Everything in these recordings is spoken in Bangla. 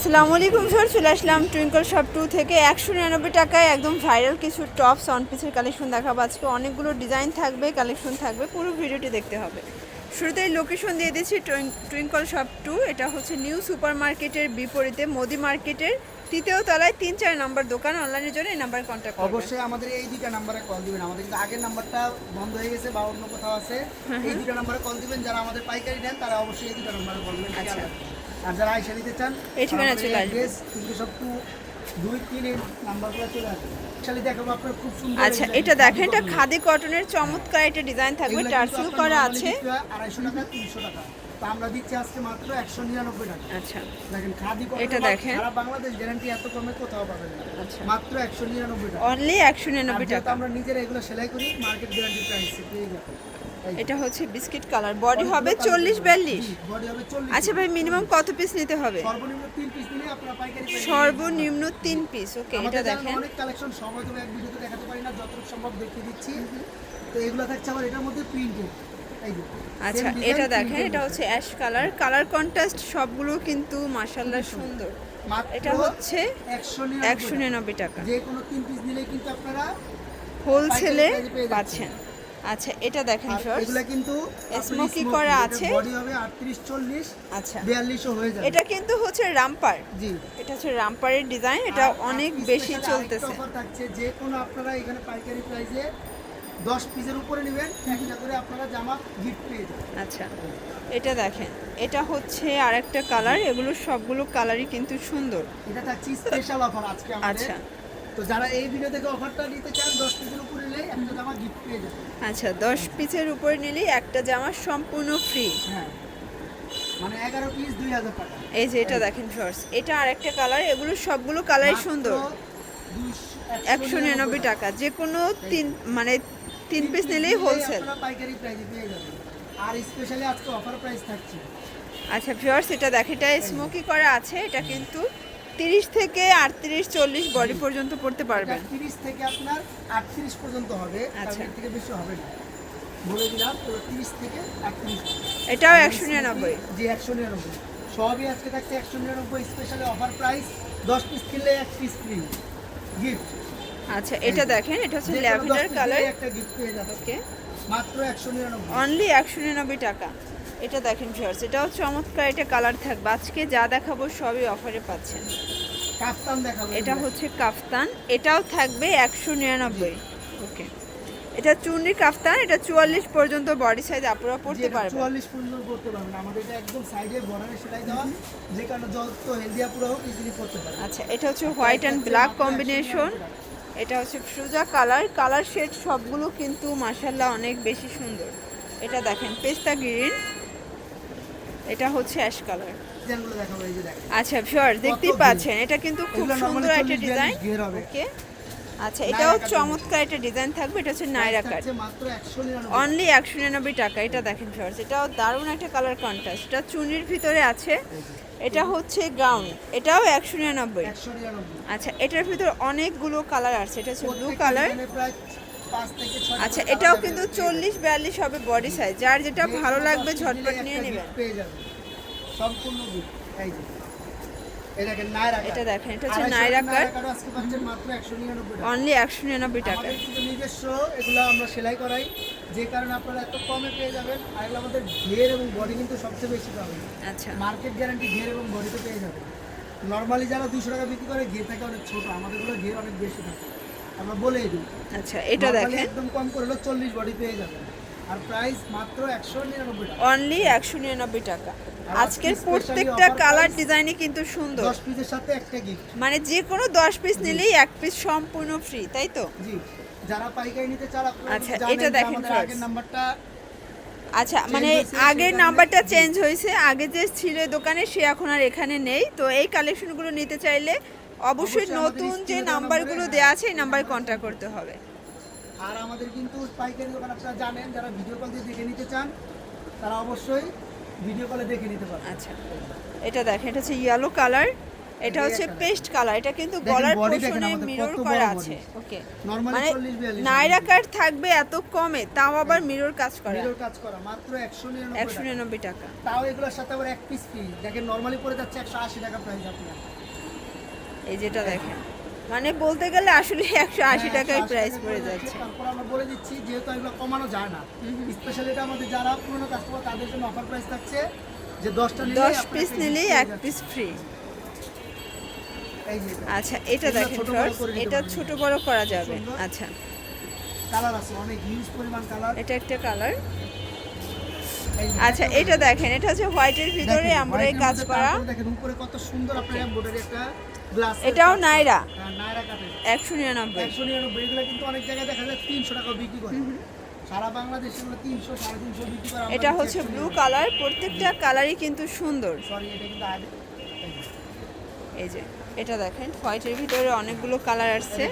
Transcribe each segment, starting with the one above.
আসসালামু আলাইকুম স্যার চলে আসলাম টুইঙ্কল শপ টু থেকে একশো নিরানব্বই টাকায় একদম ভাইরাল কিছু টপস অন পিসের কালেকশন দেখাবো। আজকে অনেকগুলো ডিজাইন থাকবে কালেকশন থাকবে পুরো ভিডিওটি দেখতে হবে। শুরুতেই লোকেশন দিয়ে দিচ্ছি টুইঙ্কল শপ টু এটা হচ্ছে নিউ সুপার মার্কেটের বিপরীতে মোদি মার্কেটের তৃতীয় তলায় তিন চার নম্বর দোকান অনলাইনের জন্য এই নাম্বার কন্ট্যাক্ট অবশ্যই আমাদের এই দুইটা নাম্বারে কল দিবেন। আমাদের কিন্তু আগের নাম্বারটা বন্ধ হয়ে গেছে বা অন্য কোথাও আছে। এই দুইটা নাম্বারে কল দিবেন যারা আমাদের পাইকারি নেন তারা অবশ্যই এই দুইটা নাম্বারে কল দিবেন। আচ্ছা। আর যারা আইসা নিতে চান এই ঠিকানায় চলে আসবেন। অ্যাড্রেস কিন্তু সব দুই তিন এই নাম্বারগুলো চলে আসবে। আচ্ছা এটা দেখেন এটা খাদি কটনের চমৎকার একটা ডিজাইন থাকবে। টার্সেল করা আছে। আড়াইশো টাকা তিনশো টাকা। তো আমরা দিচ্ছি আজকে মাত্র একশো নিরানব্বই টাকা। আচ্ছা। দেখেন খাদি এটা দেখেন। সারা বাংলাদেশ গ্যারান্টি এত কমে কোথাও পাবেন না। আচ্ছা। মাত্র একশো নিরানব্বই টাকা। অনলি একশো নিরানব্বই টাকা। আমরা নিজেরা এগুলো সেলাই করি মার্কেট গ্যারান্টি প্রাইসে পেয়ে। এটা হচ্ছে বিস্কিট কালার। বডি হবে চল্লিশ বিয়াল্লিশ। জি, body হবে 40 আচ্ছা ভাই মিনিমাম কত পিস নিতে হবে? সর্বনিম্ন তিন পিস ওকে এটা দেখেন। অনেক কালেকশন সময় তুমি এক ভিডিওতে দেখাতে পারি না যতটুকু সম্ভব দেখিয়ে দিচ্ছি। তো এগুলো থাকছে আবার এটার মধ্যে প্রিন্টেড আচ্ছা এটা দেখেন এটা হচ্ছে। অ্যাশ কালার কালার কন্ট্রাস্ট সবগুলো কিন্তু মাশাল্লাহ সুন্দর। এটা হচ্ছে একশো নিরানব্বই টাকা। যে কোনো তিন পিস নিলে কিন্তু আপনারা হোলসেলে। পাচ্ছেন। আচ্ছা এটা দেখেন আর শর্টস এগুলা কিন্তু Smoky করা আছে। বডি হবে 38 40 আচ্ছা। 42 হয়ে যাবে। এটা কিন্তু হচ্ছে রামপার। জি। এটা হচ্ছে রামপারের ডিজাইন এটা অনেক বেশি চলতেছে। offer থাকছে যে কোনো আপনারা এখানে পাইকারি প্রাইসে 10 পিসের উপরে নেবেন একটা করে আপনারা জামা গিফট পেয়ে যাবেন। আচ্ছা এটা দেখেন এটা হচ্ছে আরেকটা কালার এগুলো সবগুলো কালারই কিন্তু সুন্দর। এটা থাকছে স্পেশাল অফার আজকে আমাদের। আচ্ছা। তো যারা এই ভিডিও থেকে অফারটা নিতে চান 10 পিসের উপরে একটা জামা গিফট পেয়ে যাবেন। আচ্ছা দশ পিসের উপরে নিলেই একটা জামা সম্পূর্ণ ফ্রি হ্যাঁ। মানে 11 পিস 2000 টাকা। এই যে এটা দেখেন শর্টস এটা আরেকটা কালার এগুলো সবগুলো কালারই সুন্দর। একশো নিরানব্বই টাকা যে কোনো তিন মানে তিন পিস নিলেই হোলসেল পাইকারি প্রাইসে পেয়ে যাবেন। আর স্পেশালি আজকে অফার প্রাইস থাকছে। আচ্ছা ভিউয়ার্স এটা দেখেন এটা স্মোকি করা আছে এটা কিন্তু তিরিশ থেকে আটত্রিশ চল্লিশ বডি পর্যন্ত পড়তে পারবেন। 30 থেকে আপনার 38 পর্যন্ত হবে আচ্ছা। আচ্ছা থেকে বেশি হবে না। বলে দিলাম তো 30 থেকে 38 এটাও একশো নিরানব্বই। জি একশো নিরানব্বই। সবই আজকে থাকছে একশো নিরানব্বই স্পেশালি অফার প্রাইস দশ পিস কিনলে এক পিস ফ্রি গিফট আচ্ছা এটা দেখেন এটা হচ্ছে ল্যাভেন্ডার কালার। একটা গিফট পেয়ে যাবে মাত্র একশো নিরানব্বই। অনলি একশো নিরানব্বই টাকা। এটা দেখেন ভিউয়ার্স এটাও চমৎকার এটা কালার থাকবে। আজকে যা দেখাবো সবই অফারে পাচ্ছেন। এটা হচ্ছে কাফতান এটাও থাকবে একশো নিরানব্বই। ওকে। এটা চুন্নি কাফতান এটা চুয়াল্লিশ পর্যন্ত বডি সাইজ আপনারা পড়তে পারবেন চুয়াল্লিশ পর্যন্ত করতে পারবেন আমাদের এটা একদম সাইডে বর্ডারে সেলাই দেওয়া। যে কারণে যত হেলদি আপুরা হোক ইজিলি করতে পারে আচ্ছা এটা হচ্ছে হোয়াইট অ্যান্ড ব্ল্যাক কম্বিনেশন এটা হচ্ছে ফ্রুজা কালার কালার শেড সবগুলো কিন্তু মাসাল্লাহ অনেক বেশি সুন্দর। এটা দেখেন পেস্তা গ্রিন এটা হচ্ছে অ্যাশ কালার। আচ্ছা ভিউয়ার দেখতেই পাচ্ছেন এটা কিন্তু খুব সুন্দর একটা ডিজাইন। ওকে। আচ্ছা এটাও চমৎকার একটা ডিজাইন থাকবে এটা হচ্ছে নাইরা কাট। অনলি একশো নিরানব্বই টাকা। এটা দেখেন ভিউয়ার্স এটাও দারুণ একটা কালার কন্ট্রাস্ট এটা চুনির ভিতরে আছে এটা হচ্ছে গাউন এটাও একশো নিরানব্বই। আচ্ছা এটার ভিতরে অনেকগুলো কালার আছে এটা হচ্ছে ব্লু কালার আচ্ছা এটাও কিন্তু চল্লিশ বিয়াল্লিশ হবে বডি সাইজ যার যেটা ভালো লাগবে ঝটপট নিয়ে নেবেন। সম্পূর্ণ এটা দেখেন এটা হচ্ছে নাইরা কাট অনলি একশো নিরানব্বই টাকা। কিন্তু নিজস্ব এগুলো আমরা সেলাই করাই। যে কারণে আপনারা এত কমে পেয়ে যাবেন। আর এগুলো আমাদের ঘের এবং বডি কিন্তু সবচেয়ে বেশি পাবেন। আচ্ছা। মার্কেট গ্যারান্টি ঘের এবং বডিতে পেয়ে যাবেন। নর্মালি যারা দুশো টাকা বিক্রি করে ঘের থাকে অনেক ছোট। আমাদেরগুলো ঘের অনেক বেশি থাকে। আমরা বলেই দিই। আচ্ছা এটা দেখেন। একদম কম করলে চল্লিশ বডি পেয়ে যাবেন। আর প্রাইস মাত্র একশো নিরানব্বই টাকা। অনলি একশো নিরানব্বই টাকা। আজকের প্রত্যেকটা কালার কিন্তু সুন্দর। দশ পিসের সাথে একটা গিফট মানে যে কোনো দশ পিস নিলেই এক পিস সম্পূর্ণ ফ্রি তাই তো? জি। যারা পাইকারি নিতে চান আপনারা আচ্ছা, এটা দেখেন আগের নাম্বারটা আচ্ছা মানে আগের নাম্বারটা চেঞ্জ হয়েছে আগে যে ছিল দোকানে সে এখন আর এখানে নেই। তো এই কালেকশনগুলো নিতে চাইলে অবশ্যই নতুন যে নাম্বারগুলো দেওয়া আছে এই নাম্বারে কন্ট্যাক্ট করতে হবে। আর আমাদের কিন্তু পাইকারি দোকান আপনারা জানেন যারা ভিডিও কল দিয়ে দেখে নিতে চান তারা অবশ্যই ভিডিও কলে দেখে নিতে পারেন আচ্ছা এটা দেখেন এটা হচ্ছে ইয়েলো কালার এটা হচ্ছে পেস্ট কালার এটা কিন্তু গলার পোর্শনে মিরর করা আছে। ওকে মানে 40 42 নাইরা কাট থাকবে এত কমে তাও আবার মিরর কাজ করা। মিরর কাজ করা মাত্র একশো নিরানব্বই একশো নিরানব্বই টাকা। তাও এগুলোর সাথে আবার এক পিস ফ্রি দেখেন নর্মালি পড়ে যাচ্ছে একশো আশি টাকা প্রাইস আপনার। এই যেটা দেখেন। মানে বলতে গেলে আসলে একশো আশি হ্যাঁ, টাকায় প্রাইস পড়ে যাচ্ছে। তারপর আমরা বলে দিচ্ছি যেহেতু এগুলো কমানো যায় না স্পেশালি এটা আমাদের যারা পুরনো কাস্টমার তাদের জন্য অফার প্রাইস থাকছে যে দশটা দশ পিস নিলেই এক পিস ফ্রি আচ্ছা এটা দেখেন এটা ছোট বড় করা যাবে। আচ্ছা। কালার আছে অনেক হিউজ পরিমাণ কালার এটা একটা কালার আচ্ছা এটা দেখেন এটা হচ্ছে হোয়াইটের ভিতরে এমব্রয়ডারি কাজ করা। দেখেন উপরে কত সুন্দর আপনার এমব্রয়ডারি একটা গ্লাস এটাও নাইরা। নাইরা কাটের একশো নিরানব্বই। একশো নিরানব্বই এগুলো কিন্তু অনেক জায়গায় দেখা যায় তিনশো টাকা বিক্রি করে। সারা বাংলাদেশে বিক্রি করে এটা হচ্ছে ব্লু কালার প্রত্যেকটা কালারই কিন্তু সুন্দর। সরি এটা কিন্তু এই যে। এটা দেখেন হোয়াইটের ভিতরে অনেকগুলো কালার আসছে।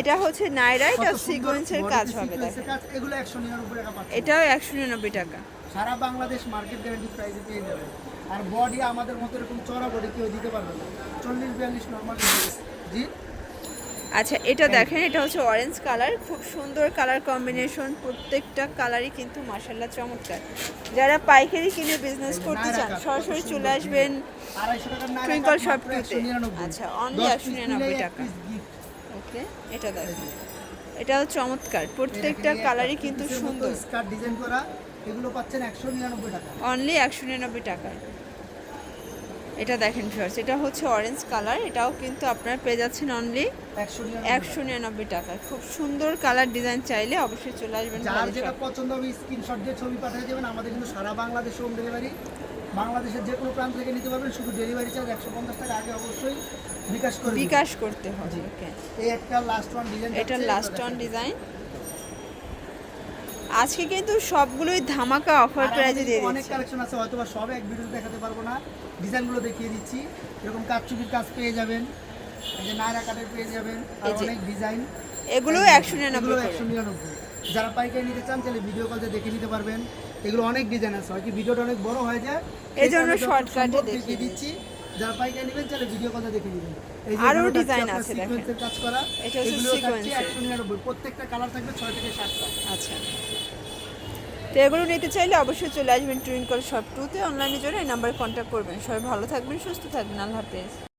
এটা হচ্ছে নাইরা এটা সিকোয়েন্সের কাজ হবে দেখেন। এগুলো একশো নিরানব্বই টাকা পাচ্ছে এটাও একশো নিরানব্বই টাকা। সারা বাংলাদেশ মার্কেট গ্যারান্টি প্রাইসে পেয়ে যাবেন। আর বডি আমাদের মতো এরকম চড়া বডি কেউ দিতে পারবে না। চল্লিশ বিয়াল্লিশ নর্মাল জি? আচ্ছা এটা দেখেন এটা হচ্ছে অরেঞ্জ কালার খুব সুন্দর কালার কম্বিনেশন প্রত্যেকটা কালারই কিন্তু মার্শাল্লাহ চমৎকার। যারা পাইকারি কিনে বিজনেস করতে চান সরাসরি চলে আসবেন আড়াইশো টাকার নাইরা Twinkle কাট shop মাত্র two তে। 199 আচ্ছা, অনলি একশো piece 199 নিলে এক টাকা। ওকে এটা দেখেন। এটাও চমৎকার প্রত্যেকটা কালারই কিন্তু সুন্দর। ডিজাইন করা এগুলো পাচ্ছেন একশো নিরানব্বই টাকা। অনলি একশো নিরানব্বই টাকায় এটা দেখেন ফার্স্ট এটা হচ্ছে অরেঞ্জ কালার এটাও কিন্তু আপনারা পেয়ে যাচ্ছেন অনলি একশো নিরানব্বই টাকায়। খুব সুন্দর কালার ডিজাইন চাইলে অবশ্যই চলে আসবেন যার যেটা পছন্দ হবে স্ক্রিনশট দিয়ে ছবি পাঠিয়ে দেবেন আমাদের কিন্তু সারা বাংলাদেশে হোম ডেলিভারি বাংলাদেশের যে কোনো প্রান্ত থেকে নিতে পারবেন শুধু ডেলিভারি চার্জ একশো পঞ্চাশ টাকা আগে অবশ্যই বিকাশ করে বিকাশ করতে হবে ওকে এই একটা লাস্ট ওয়ান ডিজাইন এটা লাস্ট অন ডিজাইন আজকে কিন্তু সবগুলোই ধামাকা অফার প্রাইজে দিয়ে অনেক কালেকশন আছে হয়তো বা সব এক ভিডিও দেখাতে পারব না। ডিজাইনগুলো দেখিয়ে দিচ্ছি। এরকম কাঠচুপির কাজ পেয়ে যাবেন। এই যে নায়রা কাঠের পেয়ে যাবেন। আর অনেক ডিজাইন এগুলো একশো নিরানব্বই। একশো নিরানব্বই। যারা পাইকারি নিতে চান তাহলে ভিডিও কল দেখে নিতে পারবেন। এগুলো অনেক ডিজাইন আছে। হয় কি ভিডিওটা অনেক বড় হয়ে যায় এই জন্য দেখিয়ে দেখিয়ে দিচ্ছি। যারা পাইকারি নেবেন ভিডিও দেখে নেবেন। এই আরও আপনার আছে দেখেন। কাজ করা এটা হচ্ছে সিকোয়েন্স প্রত্যেকটা কালার থাকবে ছয় থেকে সাতটা। আচ্ছা। তো এগুলো নিতে চাইলে অবশ্যই চলে আসবেন টুইঙ্কল শপ টুতে অনলাইনে জন্য এই নাম্বারে কন্ট্যাক্ট করবেন। সবাই ভালো থাকবেন সুস্থ থাকবেন। আল্লাহ হাফেজ।